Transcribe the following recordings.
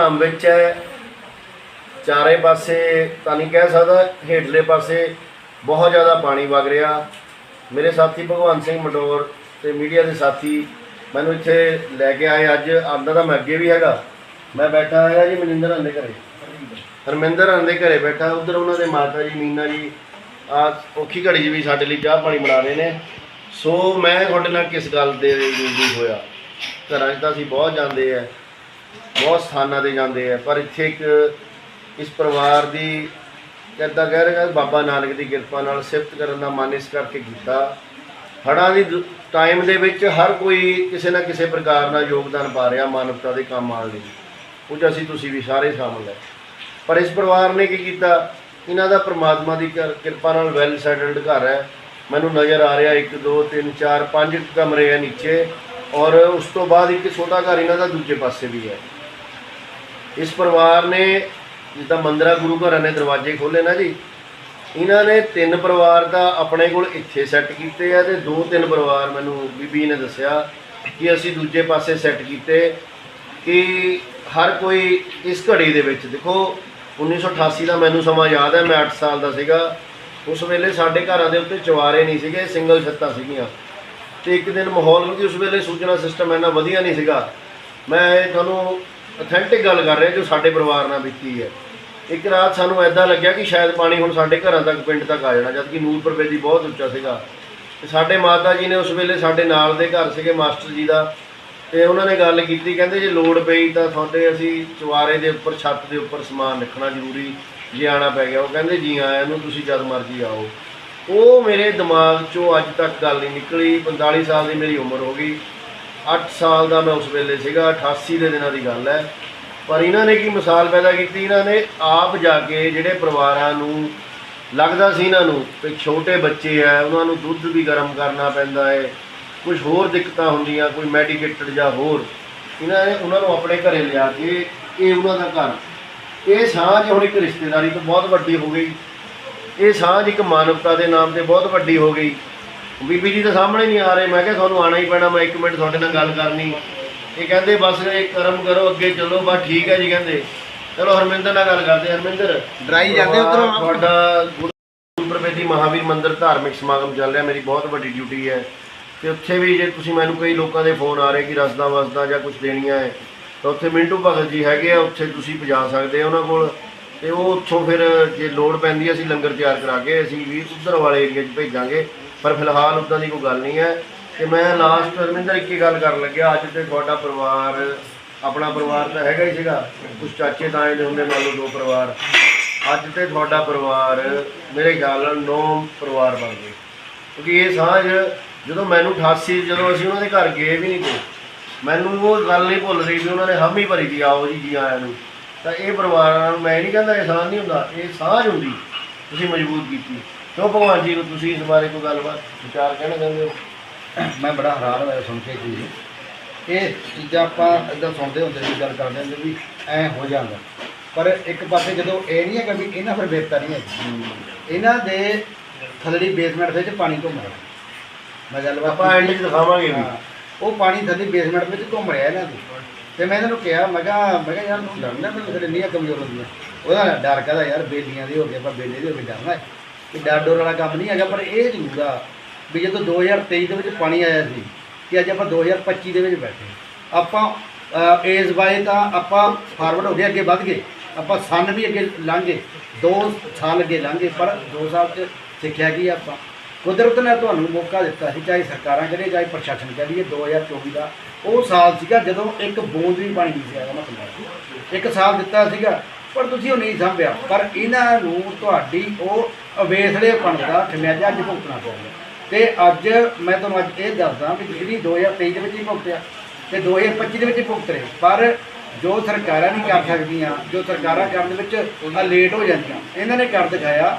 ਧਾਮ ਵਿੱਚ ਹੈ। ਚਾਰੇ ਪਾਸੇ ਤਾਂ ਨਹੀਂ ਕਹਿ ਸਕਦਾ, ਹੇਠਲੇ ਪਾਸੇ ਬਹੁਤ ਜ਼ਿਆਦਾ ਪਾਣੀ ਵਗ ਰਿਹਾ। ਮੇਰੇ ਸਾਥੀ ਭਗਵੰਤ ਸਿੰਘ ਮਡੋਰ ਤੇ ਮੀਡੀਆ ਦੇ ਸਾਥੀ ਮੈਨੂੰ ਇੱਥੇ ਲੈ ਕੇ ਆਏ ਅੱਜ। ਆਂਦਾ ਤਾਂ ਮੈਂ ਅੱਗੇ ਵੀ ਹੈਗਾ। ਮੈਂ ਬੈਠਾ ਹੈਗਾ ਜੀ ਮਨਿੰਦਰ ਹੰਦੇ ਘਰੇ। ਹਰਮਿੰਦਰ ਹੰਦੇ ਘਰੇ ਬੈਠਾ, ਉਧਰ ਉਹਨਾਂ ਦੇ ਮਾਤਾ ਜੀ, ਮੀਨਾ ਜੀ ਆ ਔਖੀ ਘੜੀ 'ਚ ਵੀ ਸਾਡੇ ਲਈ ਚਾਹ ਪਾਣੀ ਬਣਾ ਰਹੇ ਨੇ। ਸੋ ਮੈਂ ਤੁਹਾਡੇ ਨਾਲ ਕਿਸ ਗੱਲ ਦੇ ਰੂਬਰੂ ਹੋਇਆ? ਘਰਾਂ 'ਚ ਤਾਂ ਅਸੀਂ ਬਹੁਤ ਜਾਂਦੇ ਆ। ਬਹੁਤ ਸਥਾਨਾਂ ਤੇ ਜਾਂਦੇ ਆ, ਪਰ ਇੱਥੇ ਇੱਕ ਇਸ ਪਰਿਵਾਰ ਦੀ ਕਿੱਦਾਂ ਕਹਿ ਰਿਹਾ ਬਾਬਾ ਨਾਨਕ ਦੀ ਕਿਰਪਾ ਨਾਲ ਸਿਫਤ ਕਰਨ ਦਾ ਮਨ ਇਸ ਕਰਕੇ ਕੀਤਾ। ਹੜ੍ਹਾਂ ਦੀ ਟਾਈਮ ਦੇ ਵਿੱਚ ਹਰ ਕੋਈ ਕਿਸੇ ਨਾ ਕਿਸੇ ਪ੍ਰਕਾਰ ਨਾਲ ਯੋਗਦਾਨ ਪਾ ਰਿਹਾ, ਮਾਨਵਤਾ ਦੇ ਕੰਮ ਆਉਣ ਲਈ। ਕੁਝ ਅਸੀਂ ਤੁਸੀਂ ਵੀ ਸਾਰੇ ਸ਼ਾਮਲ ਹੈ ਪਰ ਇਸ ਪਰਿਵਾਰ ਨੇ ਕੀ ਕੀਤਾ? ਇਹਨਾਂ ਦਾ ਪ੍ਰਮਾਤਮਾ ਦੀ ਕਿਰ- ਕਿਰਪਾ ਨਾਲ ਵੈਲ ਸੈਟਲਡ ਘਰ ਹੈ। ਮੈਨੂੰ ਨਜ਼ਰ ਆ ਰਿਹਾ 1 2 3 4 5 ਕਮਰੇ ਹੈ ਨੀਚੇ। ਔਰ ਉਸ ਤੋਂ ਬਾਅਦ ਇੱਕ ਛੋਟਾ ਘਰ ਇਹਨਾਂ ਦਾ ਦੂਜੇ ਪਾਸੇ ਵੀ ਹੈ। ਇਸ ਪਰਿਵਾਰ ਨੇ ਜਿੱਦਾਂ ਮੰਦਰਾ ਗੁਰੂ ਘਰਾਂ ਨੇ ਦਰਵਾਜ਼ੇ ਖੋਲੇ ਨਾ ਜੀ, ਇਹਨਾਂ ਨੇ ਤਿੰਨ ਪਰਿਵਾਰ ਦਾ ਆਪਣੇ ਕੋਲ ਇੱਥੇ ਸੈੱਟ ਕੀਤੇ ਆ ਤੇ ਦੋ ਤਿੰਨ ਪਰਿਵਾਰ ਮੈਨੂੰ ਬੀਬੀ ਨੇ ਦੱਸਿਆ ਕਿ ਅਸੀਂ ਦੂਜੇ ਪਾਸੇ ਸੈੱਟ ਕੀਤੇ ਕਿ ਹਰ ਕੋਈ ਇਸ ਘੜੀ ਦੇ ਵਿੱਚ, ਦੇਖੋ 1988 ਦਾ ਮੈਨੂੰ ਸਮਾਂ ਯਾਦ ਹੈ, ਮੈਂ 8 ਸਾਲ ਦਾ ਸੀਗਾ, ਉਸ ਵੇਲੇ ਸਾਡੇ ਘਰਾਂ ਦੇ ਉੱਤੇ ਚਵਾਰੇ ਨਹੀਂ ਸੀਗੇ ਸਿੰਗਲ ਛੱਤਾਂ ਸੀਗੀਆਂ। ਤੇ ਇੱਕ ਦਿਨ ਮਾਹੌਲ ਕਿਉਂਕਿ ਉਸ ਵੇਲੇ ਸੂਚਨਾ ਸਿਸਟਮ ਇੰਨਾ ਵਧੀਆ ਨਹੀਂ ਸੀਗਾ। ਮੈਂ ਇਹ ਤੁਹਾਨੂੰ ਅਥੈਂਟਿਕ ਗੱਲ ਕਰ ਰਿਹਾ ਜੋ ਸਾਡੇ ਪਰਿਵਾਰ ਨਾਲ ਬੀਤੀ ਹੈ। ਇੱਕ ਰਾਤ ਸਾਨੂੰ ਐਦਾਂ ਲੱਗਿਆ ਕਿ ਸ਼ਾਇਦ ਪਾਣੀ ਹੁਣ ਸਾਡੇ ਘਰਾਂ ਤੱਕ, ਪਿੰਡ ਤੱਕ ਆ ਜਾਣਾ, ਜਦਕਿ ਨੂਰਪੁਰ ਬੇਦੀ ਬਹੁਤ ਉੱਚਾ ਸੀਗਾ। ਤੇ ਸਾਡੇ ਮਾਤਾ ਜੀ ਨੇ ਉਸ ਵੇਲੇ ਸਾਡੇ ਨਾਲ ਦੇ ਘਰ ਸੀਗੇ, ਮਾਸਟਰ ਜੀ ਦਾ। ਤੇ ਉਹਨਾਂ ਨੇ ਗੱਲ ਕੀਤੀ, ਕਹਿੰਦੇ ਜੇ ਲੋੜ ਪਈ ਤਾਂ ਤੁਹਾਡੇ ਅਸੀਂ ਚੁਆਰੇ ਦੇ ਉੱਪਰ, ਛੱਤ ਦੇ ਉੱਪਰ ਸਮਾਨ ਰੱਖਣਾ ਜ਼ਰੂਰੀ, ਜੇ ਆਣਾ ਪੈ ਗਿਆ। ਉਹ ਕਹਿੰਦੇ ਜੀ ਆਇਆਂ ਨੂੰ, ਤੁਸੀਂ ਜਦ ਮਰਜ਼ੀ ਆਓ। ਉਹ ਮੇਰੇ ਦਿਮਾਗ 'ਚੋਂ ਅੱਜ ਤੱਕ ਗੱਲ ਨਹੀਂ ਨਿਕਲੀ। 45 ਸਾਲ ਦੀ ਮੇਰੀ ਉਮਰ ਹੋ ਗਈ। 8 ਸਾਲ ਦਾ ਮੈਂ ਉਸ ਵੇਲੇ ਸੀਗਾ। 88 ਦੇ ਦਿਨਾਂ ਦੀ ਗੱਲ ਹੈ। ਪਰ ਇਹਨਾਂ ਨੇ ਕੀ ਮਿਸਾਲ ਪੈਦਾ ਕੀਤੀ? ਇਹਨਾਂ ਨੇ ਆਪ ਜਾ ਕੇ ਜਿਹੜੇ ਪਰਿਵਾਰਾਂ ਨੂੰ ਲੱਗਦਾ ਸੀ ਇਹਨਾਂ ਨੂੰ ਕਿ ਛੋਟੇ ਬੱਚੇ ਆ, ਉਹਨਾਂ ਨੂੰ ਦੁੱਧ ਵੀ ਗਰਮ ਕਰਨਾ ਪੈਂਦਾ ਹੈ ਕੁਝ ਹੋਰ ਦਿੱਕਤਾਂ ਹੁੰਦੀਆਂ, ਕੋਈ ਮੈਡੀਕੇਟਡ ਜਾਂ ਹੋਰ। ਇਹਨਾਂ ਨੇ ਉਹਨਾਂ ਨੂੰ ਆਪਣੇ ਘਰੇ ਲਿਆ ਕੇ ਇਹ ਉਹਨਾਂ ਦਾ ਘਰ। ਇਹ ਸਾਂਝ ਹੁਣ ਇੱਕ ਰਿਸ਼ਤੇਦਾਰੀ ਤੋਂ ਬਹੁਤ ਵੱਡੀ ਹੋ ਗਈ। ਇਹ ਸਾਂਝ ਇੱਕ ਮਾਨਵਤਾ ਦੇ ਨਾਮ ਤੇ ਬਹੁਤ ਵੱਡੀ ਹੋ ਗਈ। ਬੀਬੀ ਜੀ ਤਾਂ ਸਾਹਮਣੇ ਨਹੀਂ ਆ ਰਹੇ ਮੈਂ ਕਿਹਾ ਤੁਹਾਨੂੰ ਆਣਾ ਹੀ ਪੈਣਾ ਮੈਂ ਇੱਕ ਮਿੰਟ ਤੁਹਾਡੇ ਨਾਲ ਗੱਲ ਕਰਨੀ। ਇਹ ਕਹਿੰਦੇ ਬਸ ਇਹ ਕਰਮ ਕਰੋ ਅੱਗੇ ਚੱਲੋ ਬਸ ਠੀਕ ਹੈ ਜੀ ਕਹਿੰਦੇ। ਚਲੋ ਹਰਮਿੰਦਰ ਨਾਲ ਗੱਲ ਕਰਦੇ ਹਾਂ। ਹਰਮਿੰਦਰ ਡਰਾਈ ਜਾਂਦੇ ਉੱਧਰੋਂ। ਤੁਹਾਡਾ ਗੁਰੂ ਪ੍ਰਵੇਦੀ ਮਹਾਵੀਰ ਮੰਦਿਰ ਧਾਰਮਿਕ ਸਮਾਗਮ ਚੱਲ ਰਿਹਾ ਮੇਰੀ ਬਹੁਤ ਵੱਡੀ ਡਿਊਟੀ ਹੈ। ਤੇ ਉੱਥੇ ਵੀ ਜੇ ਤੁਸੀਂ ਮੈਨੂੰ ਕਈ ਲੋਕਾਂ ਦੇ ਫੋਨ ਆ ਰਹੇ ਕਿ ਰਸਦਾ ਵਸਦਾ ਜਾਂ ਕੁਝ ਦੇਣੀਆਂ ਹੈ ਤਾਂ ਉੱਥੇ ਮਿੰਟੂ ਭਗਤ ਜੀ ਹੈਗੇ ਆ ਉੱਥੇ ਤੁਸੀਂ ਪਹੁੰਚਾ ਸਕਦੇ ਆ ਉਹਨਾਂ ਕੋਲ। ਤੇ ਉਹ ਉੱਥੋਂ ਫਿਰ ਜੇ ਲੋੜ ਪੈਂਦੀ ਹੈ, ਅਸੀਂ ਲੰਗਰ ਤਿਆਰ ਕਰਾ ਕੇ ਅਸੀਂ ਵੀ ਉੱਧਰ ਵਾਲੇ ਏਰੀਆ 'ਚ ਭੇਜਾਂਗੇ। ਪਰ ਫਿਲਹਾਲ ਉੱਦਾਂ ਦੀ ਕੋਈ ਗੱਲ ਨਹੀਂ ਹੈ। ਤੇ ਮੈਂ ਲਾਸਟ ਰਮਿੰਦਰ ਇੱਕ ਹੀ ਗੱਲ ਕਰਨ ਲੱਗਿਆ। ਅੱਜ ਤੇ ਤੁਹਾਡਾ ਪਰਿਵਾਰ, ਆਪਣਾ ਪਰਿਵਾਰ ਤਾਂ ਹੈਗਾ ਹੀ ਸੀਗਾ। ਕੁਝ ਚਾਚੇ ਤਾਏ ਦੇ ਹੁੰਦੇ ਮੰਨ ਲਓ ਦੋ ਪਰਿਵਾਰ। ਅੱਜ ਤੇ ਤੁਹਾਡਾ ਪਰਿਵਾਰ, ਮੇਰੇ ਖਿਆਲ ਨਾਲ ਨੌ ਪਰਿਵਾਰ ਬਣ ਗਏ। ਕਿਉਂਕਿ ਇਹ ਸਾਂਝ ਜਦੋਂ ਮੈਨੂੰ 88 ਜਦੋਂ ਅਸੀਂ ਉਹਨਾਂ ਦੇ ਘਰ ਗਏ ਵੀ ਨਹੀਂ ਤੇ, ਮੈਨੂੰ ਉਹ ਗੱਲ ਨਹੀਂ ਭੁੱਲ ਰਹੀ ਵੀ ਉਹਨਾਂ ਨੇ ਹਾਮੀ ਭਰੀ ਦੀ ਆਓ ਜੀ ਜੀ ਆਇਆਂ ਨੂੰ। ਤਾਂ ਇਹ ਪਰਿਵਾਰਾਂ ਨੂੰ ਮੈਂ ਨਹੀਂ ਕਹਿੰਦਾ ਇਹਸਾਨ ਨਹੀਂ ਹੁੰਦਾ ਇਹ ਸਾਂਝ ਹੁੰਦੀ ਤੁਸੀਂ ਮਜ਼ਬੂਤ ਕੀਤੀ। ਕਿਉਂ ਭਗਵਾਨ ਜੀ ਨੂੰ ਤੁਸੀਂ ਇਸ ਬਾਰੇ ਕੋਈ ਗੱਲਬਾਤ ਵਿਚਾਰ ਕਹਿਣਾ ਚਾਹੁੰਦੇ ਹੋ? ਮੈਂ ਬੜਾ ਹੈਰਾਨ ਹੋਇਆ ਸੁਣ ਕੇ ਜੀ। ਇਹ ਚੀਜ਼ਾਂ ਆਪਾਂ ਇਦਾਂ ਸੁਣਦੇ ਹੁੰਦੇ ਸੀ ਗੱਲ ਕਰਦੇ ਹੁੰਦੇ ਵੀ ਐ ਹੋ ਜਾਂਦਾ। ਪਰ ਇੱਕ ਪਾਸੇ ਜਦੋਂ ਇਹ ਨਹੀਂ ਹੈਗਾ ਵੀ ਇਹਨਾਂ ਫਿਰ ਵੇਖਤਾ ਨਹੀਂ ਹੈ ਇਹਨਾਂ ਦੇ ਥੱਲੜੀ ਬੇਸਮੈਂਟ ਵਿੱਚ ਪਾਣੀ ਘੁੰਮ ਰਿਹਾ। ਮੈਂ ਗੱਲਬਾਤ ਆਪਾਂ ਐਂਡ 'ਚ ਦਿਖਾਵਾਂਗੇ ਵੀ। ਉਹ ਪਾਣੀ ਥੱਲੇ ਬੇਸਮੈਂਟ ਵਿੱਚ ਘੁੰਮ ਰਿਹਾ ਇਹਨਾਂ ਦੀ। ਤੇ ਮੈਂ ਇਹਨਾਂ ਨੂੰ ਕਿਹਾ, ਮੈਂ ਕਿਹਾ ਮੈਂ ਕਿਹਾ ਯਾਰ ਤੂੰ ਡਰਨਾ ਮੈਨੂੰ ਤੇਰੇ ਨੀਆਂ ਕਮਜ਼ੋਰ ਹੁੰਦੀਆਂ ਉਹਦਾ ਡਰ ਕਹਦਾ ਯਾਰ, ਬੇਲੀਆਂ ਦੇ ਹੋ ਗਏ, ਆਪਾਂ ਬੇਲੇ ਦੇ ਹੋ ਕੇ ਡਰਨਾ ਹੈ। ਕਿ ਡਰ ਡੋਰ ਵਾਲਾ ਕੰਮ ਨਹੀਂ ਹੈਗਾ, ਪਰ ਇਹ ਜ਼ਰੂਰ ਆ ਵੀ ਜਦੋਂ 2023 ਦੇ ਵਿੱਚ ਪਾਣੀ ਆਇਆ ਸੀ, ਕਿ ਅੱਜ ਆਪਾਂ 2025 ਦੇ ਵਿੱਚ ਬੈਠੇ ਆਪਾਂ ਏਜ ਬਾਏ ਤਾਂ ਆਪਾਂ ਫਾਰਵਰਡ ਹੋ ਗਏ, ਅੱਗੇ ਵੱਧ ਗਏ। ਆਪਾਂ ਸਨ ਵੀ ਅੱਗੇ ਲੰਘ ਗਏ 2 ਸਾਲ ਅੱਗੇ ਲੰਘ ਗਏ, ਪਰ 2 ਸਾਲ 'ਚ ਸਿੱਖਿਆ ਕੀ ਆਪਾਂ? ਕੁਦਰਤ ਨੇ ਤੁਹਾਨੂੰ ਮੌਕਾ ਦਿੱਤਾ ਸੀ, ਚਾਹੇ ਸਰਕਾਰਾਂ ਕਰੇ, ਚਾਹੇ ਪ੍ਰਸ਼ਾਸਨ ਕਰੇ, ਇਹ 2024 ਦਾ ਉਹ ਸਾਲ ਸੀਗਾ ਜਦੋਂ ਇੱਕ ਬੂੰਦ ਵੀ ਪਾਣੀ ਨਹੀਂ ਸੀ ਆਇਆ ਮਤਲਬ ਇੱਕ ਸਾਲ ਦਿੱਤਾ ਸੀਗਾ, ਪਰ ਤੁਸੀਂ ਉਹ ਨਹੀਂ ਸੰਭਿਆ। ਪਰ ਇਹਨਾਂ ਨੂੰ ਤੁਹਾਡੀ ਉਹ ਅਵੇਸਲੇ ਦਾ ਠਮਿਆਜਾ ਅੱਜ ਭੁਗਤਣਾ ਪਊਗਾ ਤੇ ਅੱਜ ਮੈਂ ਤੁਹਾਨੂੰ ਅੱਜ ਇਹ ਦੱਸਦਾ ਵੀ ਜਿਹੜੀ 2023 ਦੇ ਵਿੱਚ ਹੀ ਭੁਗਤਿਆ ਤੇ 2025 ਦੇ ਵਿੱਚ ਭੁਗਤ ਰਹੇ। ਪਰ ਜੋ ਸਰਕਾਰਾਂ ਨਹੀਂ ਕਰ ਸਕਦੀਆਂ, ਜੋ ਸਰਕਾਰਾਂ ਕਰਨ ਦੇ ਵਿੱਚ ਆ ਲੇਟ ਹੋ ਜਾਂਦੀਆਂ। ਇਹਨਾਂ ਨੇ ਕਰ ਦਿਖਾਇਆ,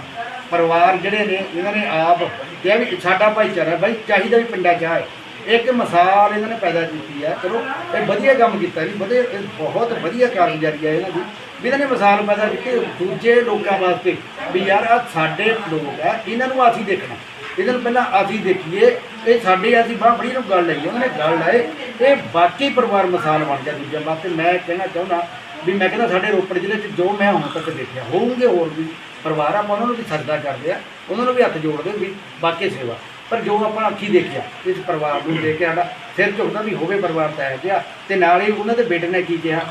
ਪਰਿਵਾਰ ਜਿਹੜੇ ਨੇ, ਇਹਨਾਂ ਨੇ ਆਪ ਕਿਹਾ ਵੀ ਸਾਡਾ ਭਾਈਚਾਰਾ ਬਾਈ ਚਾਹੀਦਾ ਵੀ ਪਿੰਡਾਂ 'ਚ ਆਏ। ਇੱਕ ਮਿਸਾਲ ਇਹਨਾਂ ਨੇ ਪੈਦਾ ਕੀਤੀ ਹੈ ਚਲੋ, ਇਹ ਵਧੀਆ ਕੰਮ ਕੀਤਾ ਜੀ, ਵਧੀਆ, ਇਹ ਬਹੁਤ ਵਧੀਆ ਕਾਰਗੁਜ਼ਾਰੀ ਹੈ ਇਹਨਾਂ ਦੀ। ਵੀ ਇਹਨਾਂ ਨੇ ਮਿਸਾਲ ਪੈਦਾ ਕੀਤੀ, ਦੂਜੇ ਲੋਕਾਂ ਵਾਸਤੇ ਵੀ ਯਾਰ ਆ ਸਾਡੇ ਲੋਕ ਆ, ਇਹਨਾਂ ਨੂੰ ਅਸੀਂ ਦੇਖਣਾ। ਇਹਨਾਂ ਨੂੰ ਪਹਿਲਾਂ ਅਸੀਂ ਦੇਖੀਏ, ਇਹ ਸਾਡੇ ਅਸੀਂ ਬਾਹ ਬੜੀ ਨੂੰ ਗੱਲ ਲਈ, ਉਹਨਾਂ ਨੇ ਗੱਲ ਲਾਏ, ਇਹ ਬਾਕੀ ਪਰਿਵਾਰ ਮਿਸਾਲ ਬਣ ਗਿਆ ਦੂਜਿਆਂ ਵਾਸਤੇ। ਮੈਂ ਕਹਿਣਾ ਚਾਹੁੰਦਾ ਵੀ ਮੈਂ ਕਹਿੰਦਾ ਸਾਡੇ ਰੋਪੜ ਜ਼ਿਲ੍ਹੇ 'ਚ ਜੋ ਮੈਂ ਹੁਣ ਤੱਕ ਦੇਖਿਆ, ਹੋਊਗੇ ਹੋਰ ਵੀ ਪਰਿਵਾਰ, ਆਪਾਂ ਉਹਨਾਂ ਨੂੰ ਵੀ ਸਰਦਾ ਕਰਦੇ ਆ, ਉਹਨਾਂ ਨੂੰ ਵੀ ਹੱਥ ਜੋੜਦੇ ਵੀ ਬਾਕੀ ਸੇਵਾ। ਪਰ ਜੋ ਆਪਾਂ ਅੱਖੀ ਦੇਖਿਆ, ਇਸ ਪਰਿਵਾਰ ਨੂੰ ਦੇਖ ਕੇ ਸਾਡਾ ਸਿਰ ਝੁਕਦਾ ਵੀ ਹੋਵੇ ਪਰਿਵਾਰ ਤਾਂ ਹੈ ਜਿਹਾ, ਤੇ ਨਾਲ ਹੀ ਉਹਨਾਂ ਦੇ ਬੇਟੇ ਨੇ ਕੀ ਕਿਹਾ,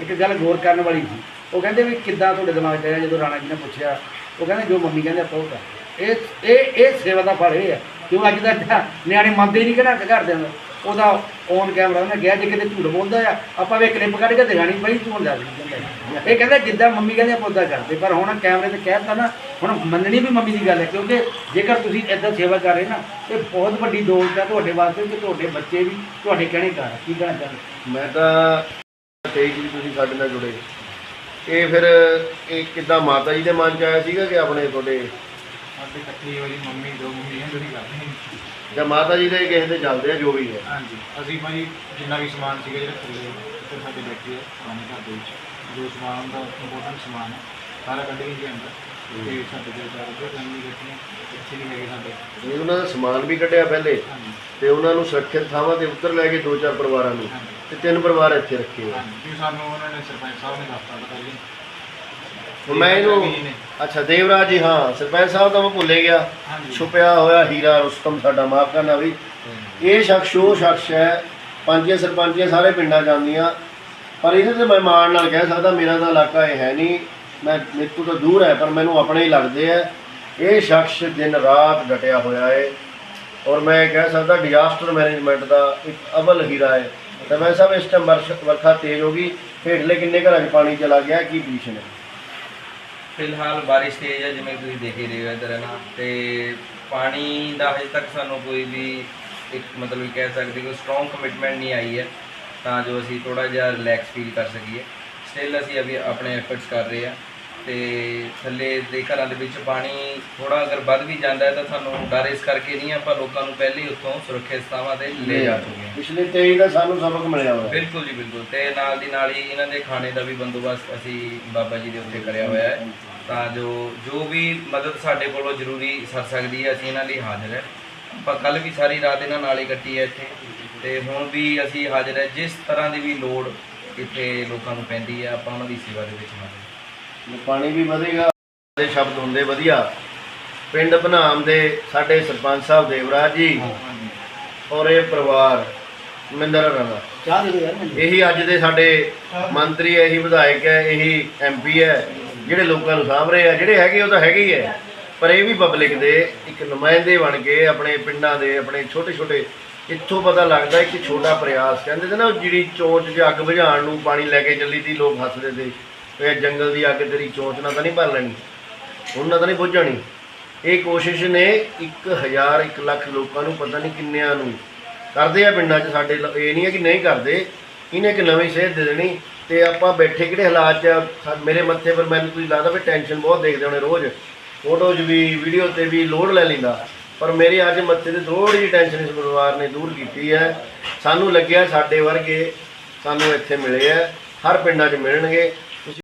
ਇੱਕ ਗੱਲ ਗੌਰ ਕਰਨ ਵਾਲੀ ਸੀ। ਉਹ ਕਹਿੰਦੇ ਵੀ ਕਿੱਦਾਂ ਤੁਹਾਡੇ ਦਿਮਾਗ 'ਚ ਆਇਆ ਜਦੋਂ ਰਾਣਾ ਜੀ ਨੇ ਪੁੱਛਿਆ, ਉਹ ਕਹਿੰਦੇ ਜੋ ਮੰਮੀ ਕਹਿੰਦੇ ਆਪਾਂ ਉਹ ਕਰਦੇ। ਇਹ ਇਹ ਇਹ ਸੇਵਾ ਦਾ ਫਲ ਇਹ ਹੈ ਕਿਉਂ ਅੱਜ ਦਾ ਨਿਆਣੇ ਮੰਨਦੇ ਨਹੀਂ ਕਿਹੜਾ ਘਰਦਿਆਂ ਦੇ ਉਹਦਾ ਔਨ ਕੈਮਰਾ ਉਹਨੇ ਗਿਆ ਜੇ ਕਿਤੇ ਝੂਠ ਬੋਲਦਾ ਆ, ਆਪਾਂ ਵੀ ਕਲਿੱਪ ਕੱਢ ਕੇ ਦਿਖਾਣੀ ਪਈ ਝੂਠ ਦੱਸ ਦਿੰਦਾ ਇਹ ਕਹਿੰਦਾ ਜਿੱਦਾਂ ਮੰਮੀ ਕਹਿੰਦੇ ਆਪਾਂ ਉਦਾਂ ਕਰਦੇ, ਪਰ ਹੁਣ ਕੈਮਰੇ ਤੇ ਕਹਿਤਾ ਨਾ, ਹੁਣ ਮੰਨਣੀ ਵੀ ਮੰਮੀ ਦੀ ਗੱਲ ਹੈ, ਕਿਉਂਕਿ ਜੇਕਰ ਤੁਸੀਂ ਇਦਾਂ ਸੇਵਾ ਕਰ ਰਹੇ ਨਾ, ਇਹ ਬਹੁਤ ਵੱਡੀ ਦੌਲਤ ਹੈ ਤੁਹਾਡੇ ਵਾਸਤੇ ਕਿ ਤੁਹਾਡੇ ਬੱਚੇ ਵੀ, ਤੁਹਾਡੇ ਕਹਿਣੇ ਕਰ ਕੀ ਕਹਿਣਾ ਚਾਹੁੰਦੇ ਮੈਂ ਤਾਂ ਤੇਜ ਜੀ ਤੁਸੀਂ ਸਾਡੇ ਨਾਲ ਜੁੜੇ। ਇਹ ਫਿਰ, ਇਹ ਕਿੱਦਾਂ ਮਾਤਾ ਜੀ ਦੇ ਮਨ ਚ ਆਇਆ ਸੀਗਾ ਕਿ ਆਪਣੇ ਤੁਹਾਡੇ ਸਾਡੇ ਇਕੱਠੀ ਵਾਲੀ ਮੰਮੀ ਦੋ ਮੰਮੀਆਂ ਜਿਹੜੀ ਕਰਦੇ ਜਾਂ ਮਾਤਾ ਜੀ ਦੇ ਕਿਸੇ ਦੇ ਚੱਲਦੇ ਆ ਜੋ ਵੀ ਹੈ। ਹਾਂਜੀ। ਅਸੀਂ ਭਾਈ ਜਿੰਨਾ ਵੀ ਸਮਾਨ ਸੀਗਾ ਜਿਹੜਾ ਥੱਲੇ ਉੱਪਰ ਸਾਡੇ ਬੈਠੇ ਆ ਪੁਰਾਣੇ ਘਰ ਦੇ ਵਿੱਚ। ਜੋ ਸਮਾਨ ਦਾ ਇੰਪੋਰਟੈਂਟ ਸਮਾਨ ਹੈ ਸਾਰਾ ਕੱਢ ਕੇ ਜੀ ਅੰਦਰ ਤੇ ਸਾਡੇ ਦੇ ਚਾਰ ਦੇ ਫੈਮਿਲੀ ਬੈਠੀਆਂ ਇੱਥੇ ਨਹੀਂ ਹੈਗੇ ਸਾਡੇ। ਇਹ ਉਹਨਾਂ ਦਾ ਸਮਾਨ ਵੀ ਕੱਢਿਆ ਪਹਿਲੇ। ਹਾਂਜੀ। ਤੇ ਉਹਨਾਂ ਨੂੰ ਸੁਰੱਖਿਅਤ ਥਾਵਾਂ ਤੇ ਉੱਤਰ ਲੈ ਕੇ ਦੋ ਚਾਰ ਪਰਿਵਾਰਾਂ ਨੂੰ। ਹਾਂਜੀ। ਤੇ ਤਿੰਨ ਪਰਿਵਾਰ ਇੱਥੇ ਰੱਖੇ ਹਾਂਜੀ। ਫਿਰ ਸਾਨੂੰ ਉਹਨਾਂ ਨੇ ਸਰਪੰਚ ਸਾਹਿਬ ਨੇ ਦੱਸਤਾ ਪਤਾ ਜੀ ਮੈਂ ਇਹਨੂੰ ਅੱਛਾ ਦੇਵਰਾਜ ਜੀ ਹਾਂ ਸਰਪੰਚ ਸਾਹਿਬ ਤਾਂ ਮੈਂ ਭੁੱਲੇ ਗਿਆ। ਛੁਪਿਆ ਹੋਇਆ ਹੀਰਾ ਰੁਸਤਮ ਸਾਡਾ ਮਾਫ ਕਰਨਾ ਵੀ। ਇਹ ਸ਼ਖਸ ਉਹ ਸ਼ਖਸ ਹੈ ਪੰਜੀਆਂ ਸਰਪੰਚੀਆਂ ਸਾਰੇ ਪਿੰਡਾਂ ਜਾਂਦੀਆਂ ਪਰ ਇਹਦੇ ਤੇ ਮੈਂ ਮਾਣ ਨਾਲ ਕਹਿ ਸਕਦਾ ਮੇਰਾ ਤਾਂ ਇਲਾਕਾ ਇਹ ਹੈ ਨਹੀਂ। ਮੈਂ ਮੇਰੇ ਤੋਂ ਦੂਰ ਹੈ ਪਰ ਮੈਨੂੰ ਆਪਣੇ ਹੀ ਲੱਗਦੇ ਆ। ਇਹ ਸ਼ਖਸ ਦਿਨ ਰਾਤ ਡਟਿਆ ਹੋਇਆ ਹੈ ਔਰ ਮੈਂ ਕਹਿ ਸਕਦਾ ਡਿਜ਼ਾਸਟਰ ਮੈਨੇਜਮੈਂਟ ਦਾ ਇੱਕ ਅਵਲ ਹੀਰਾ ਹੈ ਤਾਂ ਮੈਂ ਸਾਹਿਬ ਇਸ ਟਾਈਮ ਵਰਖਾ ਤੇਜ਼ ਹੋ ਗਈ। ਹੇਠਲੇ ਕਿੰਨੇ ਘਰਾਂ 'ਚ ਪਾਣੀ ਚਲਾ ਗਿਆ ਕੀ ਪੋਜੀਸ਼ਨ ਹੈ? ਫਿਲਹਾਲ ਬਾਰਿਸ਼ ਤੇਜ਼ ਹੈ, ਜਿਵੇਂ ਤੁਸੀਂ ਦੇਖ ਹੀ ਰਹੇ ਹੋ ਇਧਰ ਹੈ ਨਾ। ਤੇ ਪਾਣੀ ਦਾ ਹਜੇ ਤੱਕ ਸਾਨੂੰ ਕੋਈ ਵੀ ਇੱਕ ਮਤਲਬ ਕਿ ਕਹਿ ਸਕਦੇ ਕੋਈ ਸਟਰੋਂਗ ਕਮਿਟਮੈਂਟ ਨਹੀਂ ਆਈ ਹੈ, ਤਾਂ ਜੋ ਅਸੀਂ ਥੋੜਾ ਜਿਹਾ ਰਿਲੈਕਸ ਫੀਲ ਕਰ ਸਕੀਏ। ਸਟਿਲ ਅਸੀਂ ਅਭੀ ਆਪਣੇ ਐਫਰਟਸ ਕਰ ਰਹੇ ਹਾਂ। ਤੇ ਥੱਲੇ ਦੇ ਘਰਾਂ ਦੇ ਵਿੱਚ ਪਾਣੀ ਥੋੜਾ ਅਗਰ ਵੱਧ ਵੀ ਜਾਂਦਾ ਹੈ ਤਾਂ ਸਾਨੂੰ ਡਰ ਇਸ ਕਰਕੇ ਨਹੀਂ ਆਪਾਂ ਲੋਕਾਂ ਨੂੰ ਪਹਿਲੇ ਹੀ ਉੱਥੋਂ ਸੁਰੱਖਿਅਤ ਥਾਵਾਂ ਤੇ ਲੈ ਜਾ ਚੁੱਕੇ ਹਾਂ। ਪਿਛਲੇ 23 ਦਾ ਸਾਨੂੰ ਸਬਕ ਮਿਲਿਆ ਹੋਇਆ। ਬਿਲਕੁਲ ਜੀ ਬਿਲਕੁਲ। ਤੇ ਨਾਲ ਦੀ ਨਾਲ ਹੀ ਇਹਨਾਂ ਦੇ ਖਾਣੇ ਦਾ ਵੀ ਬੰਦੋਬਸਤ ਅਸੀਂ ਬਾਬਾ ਜੀ ਦੇ ਉੱਤੇ ਕਰਿਆ ਹੋਇਆ ਹੈ। ਤਾਂ ਜੋ ਜੋ ਵੀ ਮਦਦ ਸਾਡੇ ਕੋਲੋਂ ਜ਼ਰੂਰੀ ਸਰ ਸਕਦੀ ਹੈ ਅਸੀਂ ਇਹਨਾਂ ਲਈ ਹਾਜ਼ਰ ਹੈ। ਆਪਾਂ ਕੱਲ ਵੀ ਸਾਰੀ ਰਾਤ ਇਹਨਾਂ ਨਾਲ ਹੀ ਕੱਟੀ ਹੈ ਇੱਥੇ। ਤੇ ਹੁਣ ਵੀ ਅਸੀਂ ਹਾਜ਼ਰ ਹੈ ਜਿਸ ਤਰ੍ਹਾਂ ਦੀ ਵੀ ਲੋੜ ਇੱਥੇ ਲੋਕਾਂ ਨੂੰ ਪੈਂਦੀ ਹੈ ਆਪਾਂ ਉਹਨਾਂ ਦੀ ਸੇਵਾ ਦੇ ਵਿੱਚ ਹਾਜ਼ਰ ਹਾਂ। ਪਾਣੀ ਵੀ ਵਧੇਗਾ ਦੇ ਸ਼ਬਦ ਹੁੰਦੇ ਵਧੀਆ। ਪਿੰਡ ਬਨਾਮ ਦੇ ਸਾਡੇ ਸਰਪੰਚ ਸਾਹਿਬ ਦੇਵਰਾਜ ਜੀ ਔਰ ਇਹ ਪਰਿਵਾਰ ਮਿੰਦਰ ਰਾਣਾ ਚਾਹ ਦੇ ਦਿਓ ਯਾਰ ਮੈਨੂੰ। ਇਹੀ ਅੱਜ ਦੇ ਸਾਡੇ ਮੰਤਰੀ ਹੈ ਇਹੀ ਵਿਧਾਇਕ ਹੈ ਇਹੀ ਐਮਪੀ ਹੈ ਜਿਹੜੇ ਲੋਕਾਂ ਨੂੰ ਸਾਂਭ ਰਹੇ ਆ। ਜਿਹੜੇ ਹੈਗੇ ਉਹ ਤਾਂ ਹੈਗੇ ਹੀ ਹੈ ਪਰ ਇਹ ਵੀ ਪਬਲਿਕ ਦੇ ਇੱਕ ਨੁਮਾਇੰਦੇ ਬਣ ਕੇ ਆਪਣੇ ਪਿੰਡਾਂ ਦੇ ਆਪਣੇ ਛੋਟੇ ਛੋਟੇ ਇੱਥੋਂ ਪਤਾ ਲੱਗਦਾ ਇੱਕ ਛੋਟਾ ਪ੍ਰਯਾਸ। ਕਹਿੰਦੇ ਨਾ ਉਹ ਜਿਹੜੀ ਚੋਂਚ 'ਚ ਅੱਗ ਬੁਝਾਉਣ ਨੂੰ ਪਾਣੀ ਲੈ ਕੇ ਚੱਲੀ ਤੀ ਲੋਕ ਹੱਸਦੇ ਤੇ। ਇਹ ਜੰਗਲ ਦੀ ਅੱਗ ਤੇਰੀ ਚੋਂਚ ਨਾਲ ਤਾਂ ਨਹੀਂ ਭਰ ਲੈਣੀ। ਉਹਨਾਂ ਤਾਂ ਨਹੀਂ ਬੁਝਣੀ ਇਹ ਕੋਸ਼ਿਸ਼ ਨੇ 1000 1 ਲੱਖ ਲੋਕਾਂ ਨੂੰ ਪਤਾ ਨਹੀਂ ਕਿੰਨਿਆਂ ਨੂੰ। ਕਰਦੇ ਆ ਪਿੰਡਾਂ 'ਚ ਸਾਡੇ ਇਹ ਨਹੀਂ ਹੈ ਕਿ ਨਹੀਂ ਕਰਦੇ। ਇਹਨੇ ਇੱਕ ਨਵੀਂ ਸੇਧ ਦੇ ਦੇਣੀ ਤੇ ਆਪਾਂ ਬੈਠੇ ਕਿਹੜੇ ਹਾਲਾਤ 'ਚ ਆ, ਮੇਰੇ ਮੱਥੇ ਪਰ ਮੈਨੂੰ ਤੁਸੀਂ ਲੱਗਦਾ ਵੀ ਟੈਨਸ਼ਨ ਬਹੁਤ ਦੇਖਦੇ ਹੋਣੇ ਰੋਜ਼। ਫੋਟੋਜ਼ ਵੀ ਵੀਡੀਓ ਤੇ ਵੀ ਲੋਡ ਲੈ ਲੈਂਦਾ। ਪਰ ਮੇਰੇ ਅੱਜ ਮੱਥੇ ਤੇ ਥੋੜੀ ਜਿਹੀ ਟੈਨਸ਼ਨ ਇਸ ਪਰਿਵਾਰ ਨੇ ਦੂਰ ਕੀਤੀ ਹੈ। ਸਾਨੂੰ ਲੱਗਿਆ ਸਾਡੇ ਵਰਗੇ ਸਾਨੂੰ ਇੱਥੇ ਮਿਲੇ ਆ ਹਰ ਪਿੰਡਾਂ 'ਚ ਮਿਲਣਗੇ।